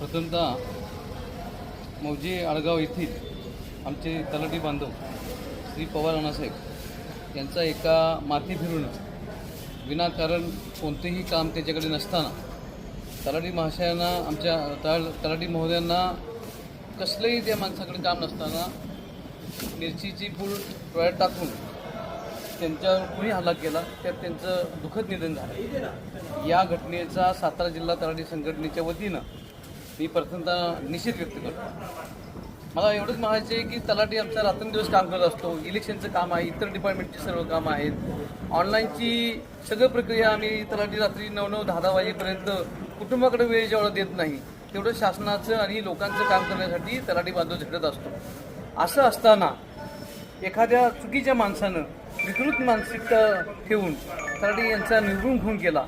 प्रथमतः मौजी आडगाव येथील आमचे तलाठी बांधव श्री पवार अण्णासाहेब यांचा एका माती फिरून विनाकारण कोणतेही काम त्याच्याकडे नसताना तलाठी महाशयांना आमच्या तळ तलाठी महोदयांना कसलंही त्या माणसाकडे काम नसताना मिरचीची पूल टोळ्यात टाकून त्यांच्यावर कुणी हल्ला केला त्यात त्यांचं दुःखद निधन झालं. या घटनेचा सातारा जिल्हा तलाठी संघटनेच्या वतीनं मी प्रथमतः निषेध व्यक्त करतो. मला एवढंच म्हणायचं आहे की तलाठी आमचा रात्रंदिवस काम करत असतो. इलेक्शनचं काम आहे इतर डिपार्टमेंटची सर्व कामं आहेत. ऑनलाईनची सगळं प्रक्रिया आम्ही तलाठी रात्री नऊ नऊ दहा दहा वाजेपर्यंत कुटुंबाकडे वेळ जेवढा देत नाही तेवढं शासनाचं आणि लोकांचं काम करण्यासाठी तलाठी बांधव झटत असतो. असं असताना एखाद्या चुकीच्या माणसानं विकृत मानसिकता ठेवून तलाठी यांचा निर्गुण खून केला.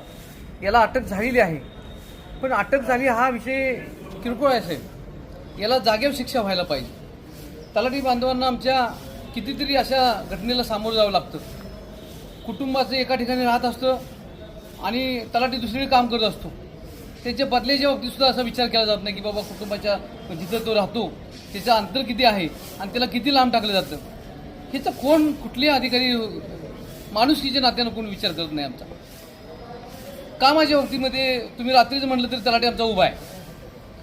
याला अटक झालेली आहे. पण अटक झाली हा विषय किरकोळ आहे याला जागेवर शिक्षा व्हायला पाहिजे. तलाठी बांधवांना आमच्या कितीतरी अशा घटनेला सामोरं जावं लागतं. कुटुंबाचं एका ठिकाणी राहत असतं आणि तलाठी दुसरीकडे काम करत असतो. त्याच्या बदल्याच्या बाबतीतसुद्धा असा विचार केला जात नाही की बाबा कुटुंबाच्या जिथं तो राहतो त्याचं अंतर किती आहे आणि त्याला किती लांब टाकलं जातं. ह्याचं कोण कुठलेही अधिकारी माणुसकीच्या नात्यानं कोण विचार करत नाही आमचा. कामाच्या बाबतीमध्ये तुम्ही रात्रीच म्हटलं तरी तलाठी आमचा उभा आहे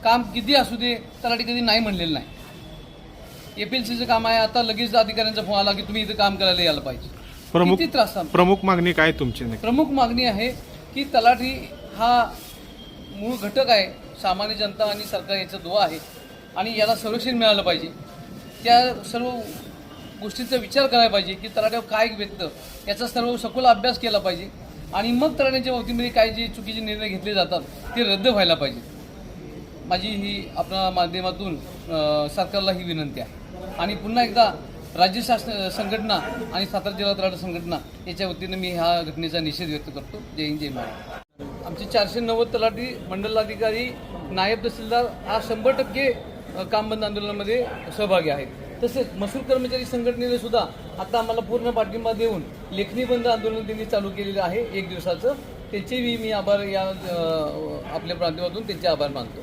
काम किती असू दे तलाठी कधी नाही म्हणलेलं नाही एपीएलसीचं काम आहे आता लगेच अधिकाऱ्यांचा फोन आला की तुम्ही इथं काम करायला यायला पाहिजे प्रमुख किती त्रास? प्रमुख मागणी काय तुमची नक्की? प्रमुख मागणी आहे की तलाठी हा मूळ घटक आहे सामान्य जनता आणि सरकार याचा दुवा आहे आणि याला संरक्षण मिळालं पाहिजे त्या सर्व गोष्टींचा विचार करायला पाहिजे की तलाट्यावर काय व्यक्त याचा सर्व सखोल अभ्यास केला पाहिजे आणि मग तलाट्यांच्या बाबतीमध्ये काय जे चुकीचे निर्णय घेतले जातात ते रद्द व्हायला पाहिजे. माझी ही आपल्या माध्यमातून सरकारला ही विनंती आहे. आणि पुन्हा एकदा राज्य शासन संघटना आणि सातारा जिल्हा तलाठी संघटना याच्या वतीनं मी ह्या घटनेचा निषेध व्यक्त करतो. जय हिंद जय महाराज आमचे चारशे नव्वद तलाठी मंडलाधिकारी नायब तहसीलदार हा शंभर टक्के काम बंद आंदोलनामध्ये सहभागी आहेत. तसेच महसूल कर्मचारी संघटनेने सुद्धा आता आम्हाला पूर्ण पाठिंबा देऊन लेखणी बंद आंदोलन त्यांनी चालू केलेलं आहे. एक दिवसाचं. त्याचेही मी आभार या आपल्या माध्यमातून त्यांचे आभार मानतो.